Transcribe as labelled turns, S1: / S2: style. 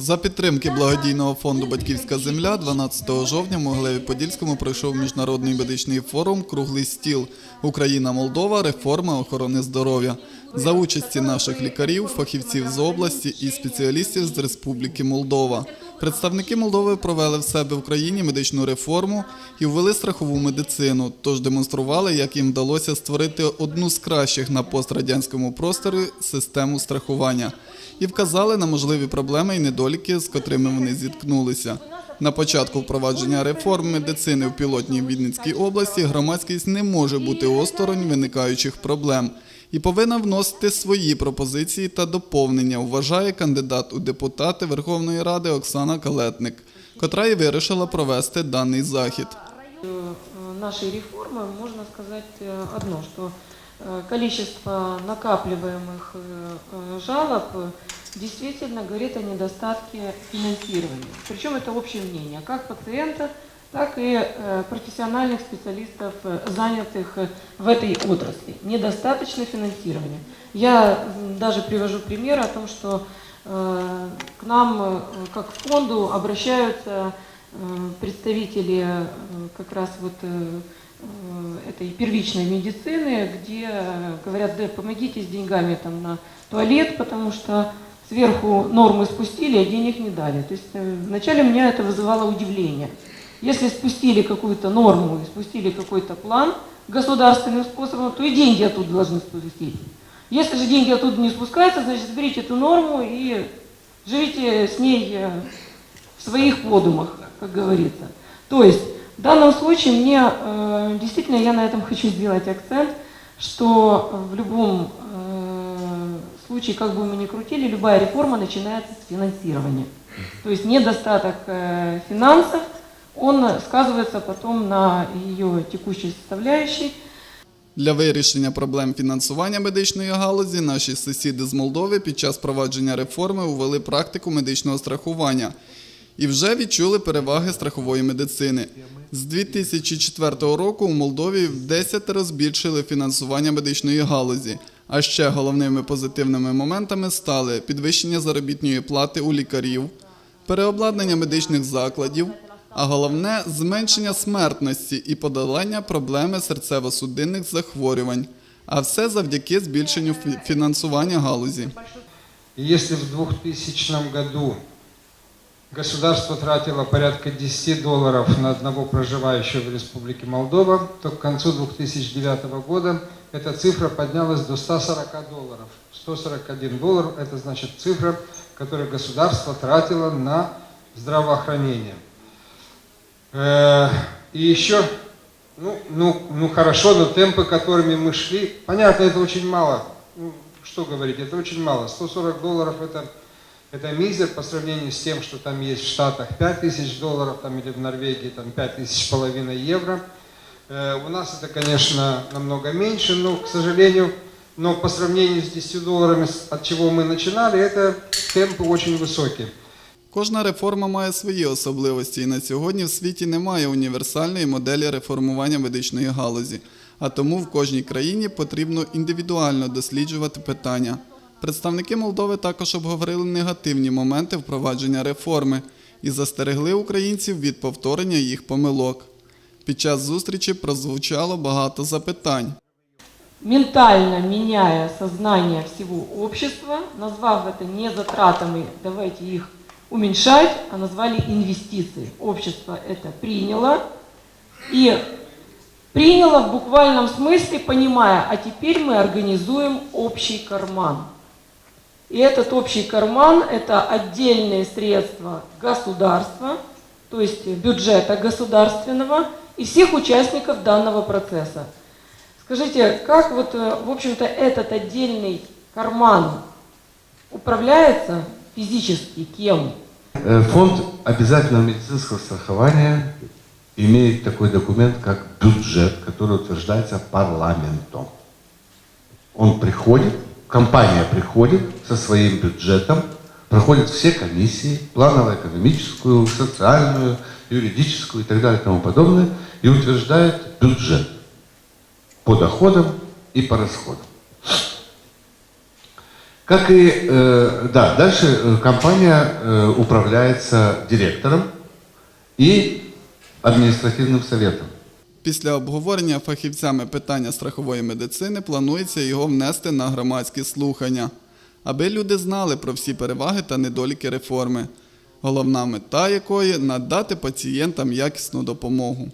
S1: За підтримки благодійного фонду Батьківська земля 12 жовтня в Могилеві-Подільському пройшов міжнародний медичний форум Круглий стіл. Україна Молдова. Реформа охорони здоров'я за участі наших лікарів, фахівців з області і спеціалістів з Республіки Молдова. Представники Молдови провели в себе в країні медичну реформу і ввели страхову медицину, тож демонстрували, як їм вдалося створити одну з кращих на пострадянському просторі систему страхування і вказали на можливі проблеми і недоліки, з котрими вони зіткнулися. На початку впровадження реформ медицини в пілотній Відницькій області громадськість не може бути осторонь виникаючих проблем і повинна вносити свої пропозиції та доповнення, вважає кандидат у депутати Верховної Ради Оксана Калетник, котра і вирішила провести даний захід.
S2: Э, нашей реформы можно сказать э, одно, что э, количество накапливаемых э, э, жалоб э, действительно говорит о недостатке финансирования. Причем это общее мнение как пациента, так и э, профессиональных специалистов, э, занятых э, в этой отрасли. Недостаточно финансирования. Я даже привожу пример о том, что э, к нам, э, как к фонду, обращаются э, представители э, как раз вот э, э, этой первичной медицины, где э, говорят, да, помогите с деньгами там на туалет, потому что сверху нормы спустили, а денег не дали. То есть э, вначале меня это вызывало удивление. Если спустили какую-то норму спустили какой-то план государственным способом, то и деньги оттуда должны спустить. Если же деньги оттуда не спускаются, значит, берите эту норму и живите с ней э, в своих подумах, как говорится. То есть в данном случае мне э, действительно я на этом хочу сделать акцент, что в любом э, случае, как бы мы ни крутили, любая реформа начинается с финансирования. То есть недостаток э, финансов, он сказывается потом на ее текущей составляющей.
S1: Для вирішення проблем фінансування медичної галузі наші сусіди з Молдови під час провадження реформи увели практику медичного страхування і вже відчули переваги страхової медицини. З 2004 року у Молдові в 10 разів збільшили фінансування медичної галузі. А ще головними позитивними моментами стали підвищення заробітної плати у лікарів, переобладнання медичних закладів, а головне зменшення смертності і подолання проблеми серцево-судинних захворювань. А все завдяки збільшенню фі- фінансування галузі.
S3: Если в 2000 году государство тратило порядка 10 долларов на одного проживающего в Республике Молдова, то к концу 2009 года эта цифра поднялась до 140 долларов. 141 доллар – это значит цифра, которую государство тратило на здравоохранение. Э, И еще, ну, ну, ну хорошо, но темпы, которыми мы шли, понятно, это очень мало. Ну, что говорить, это очень мало. 140 долларов это, это мизер по сравнению с тем, что там есть в Штатах 5 тысяч долларов, там, или в Норвегии там 5 тысяч с половиной евро. Э, У нас это, конечно, намного меньше, но, к сожалению, но по сравнению с 10 долларами, с- от чего мы начинали, это темпы очень высокие.
S1: Кожна реформа має свої особливості, і на сьогодні в світі немає універсальної моделі реформування медичної галузі, а тому в кожній країні потрібно індивідуально досліджувати питання. Представники Молдови також обговорили негативні моменти впровадження реформи і застерегли українців від повторення їх помилок. Під час зустрічі прозвучало багато запитань.
S2: ментально меняя сознание всего общества, назвав это не затратами, давайте их уменьшать, а назвали инвестиции. Общество это приняло и приняло в буквальном смысле, понимая, а теперь мы организуем общий карман. И этот общий карман – это отдельные средства государства, то есть бюджета государственного и всех участников данного процесса. Скажите, как вот, э, в общем-то, этот отдельный карман управляется физически кем?
S4: Э, Фонд обязательного медицинского страхования имеет такой документ, как бюджет, который утверждается парламентом. Он приходит, компания приходит со своим бюджетом, проходит все комиссии, планово-экономическую, социальную, юридическую и так далее и тому подобное, и утверждает бюджет по доходам и по расходам. Как и, э, да, дальше э, компания э, управляется директором и административным советом.
S1: Після обговорення фахівцями питання страхової медицини планується його внести на громадські слухання, аби люди знали про всі переваги та недоліки реформи, головна мета якої надати пацієнтам якісну допомогу.